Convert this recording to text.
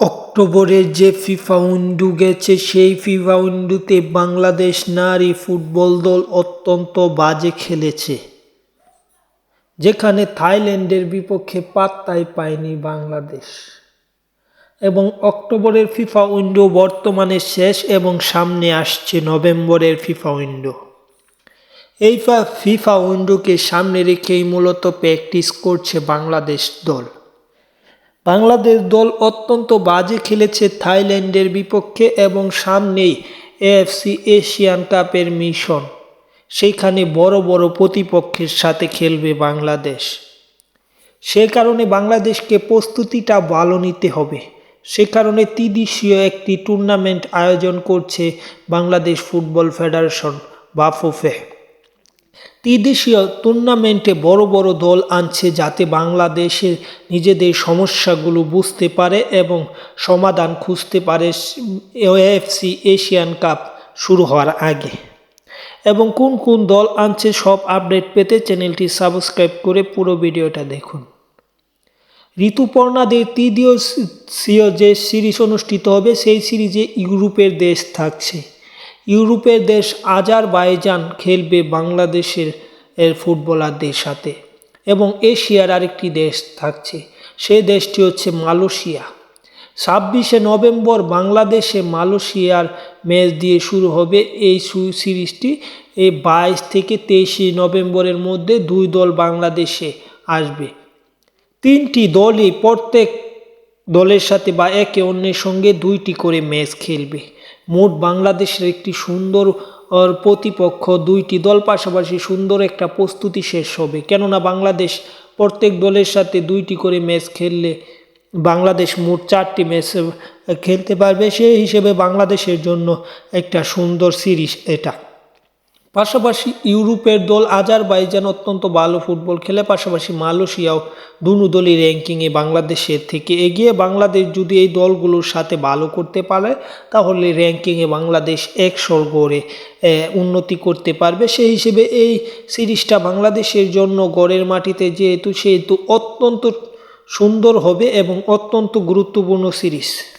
অক্টোবরে যে FIFA window গেছে, সেই ফিফা উইন্ডোতে বাংলাদেশ নারী ফুটবল দল অত্যন্ত বাজে খেলেছে, যেখানে থাইল্যান্ডের বিপক্ষে পাত্তাই পায়নি বাংলাদেশ। এবং অক্টোবরের ফিফা উইন্ডো বর্তমানে শেষ এবং সামনে আসছে নভেম্বরের ফিফা উইন্ডো। এই ফিফা উইন্ডোকে সামনে রেখেই মূলত প্র্যাকটিস করছে বাংলাদেশ দল। বাংলাদেশ দল অত্যন্ত বাজে খেলেছে থাইল্যান্ডের বিপক্ষে এবং সামনেই এএফসি এশিয়ান কাপের মিশন। সেইখানে বড় বড় প্রতিপক্ষের সাথে খেলবে বাংলাদেশ। সে কারণে বাংলাদেশকে প্রস্তুতিটা ভালো নিতে হবে। সে কারণে ত্রিদেশীয় একটি টুর্নামেন্ট আয়োজন করছে বাংলাদেশ ফুটবল ফেডারেশন বা ফুফে ত্রিদেশীয় টুর্নামেন্টে বড় বড় দল আনছে যাতে বাংলাদেশের নিজেদের সমস্যাগুলো বুঝতে পারে এবং সমাধান খুঁজতে পারে এএফসি এশিয়ান কাপ শুরু হওয়ার আগে। এবং কোন কোন দল আনছে সব আপডেট পেতে চ্যানেলটি সাবস্ক্রাইব করে পুরো ভিডিওটা দেখুন। ঋতুপর্ণাদের তৃতীয় যে সিরিজ অনুষ্ঠিত হবে, সেই সিরিজে ইউরোপের দেশ থাকছে। ইউরোপের দেশ আজারবাইজান খেলবে বাংলাদেশের, এর ফুটবলারদের সাথে। এবং এশিয়ার আরেকটি দেশ থাকছে, সে দেশটি হচ্ছে মালয়েশিয়া। ছাব্বিশে নভেম্বর বাংলাদেশে মালয়েশিয়ার ম্যাচ দিয়ে শুরু হবে এই সিরিজটি। এই বাইশ থেকে তেইশে নভেম্বরের মধ্যে দুই দল বাংলাদেশে আসবে। তিনটি দলই প্রত্যেক দলের সাথে বা একে অন্যের সঙ্গে দুইটি করে ম্যাচ খেলবে। মোট বাংলাদেশের একটি সুন্দর প্রতিপক্ষ দুইটি দল পাশাপাশি সুন্দর একটা প্রস্তুতি শেষ হবে। কেননা বাংলাদেশ প্রত্যেক দলের সাথে দুইটি করে ম্যাচ খেললে বাংলাদেশ মোট চারটি ম্যাচ খেলতে পারবে। সেই হিসেবে বাংলাদেশের জন্য একটা সুন্দর সিরিজ এটা। পাশাপাশি ইউরোপের দল আজারবাইজান অত্যন্ত ভালো ফুটবল খেলে, পাশাপাশি মালয়েশিয়াও দুনু দলই র্যাঙ্কিংয়ে বাংলাদেশের থেকে এগিয়ে, বাংলাদেশ যদি এই দলগুলোর সাথে ভালো করতে পারে, তাহলে র্যাঙ্কিংয়ে বাংলাদেশ এক গড়ে উন্নতি করতে পারবে। সেই হিসেবে এই সিরিজটা বাংলাদেশের জন্য গড়ের মাটিতে যেহেতু, সেহেতু অত্যন্ত সুন্দর হবে এবং অত্যন্ত গুরুত্বপূর্ণ সিরিজ।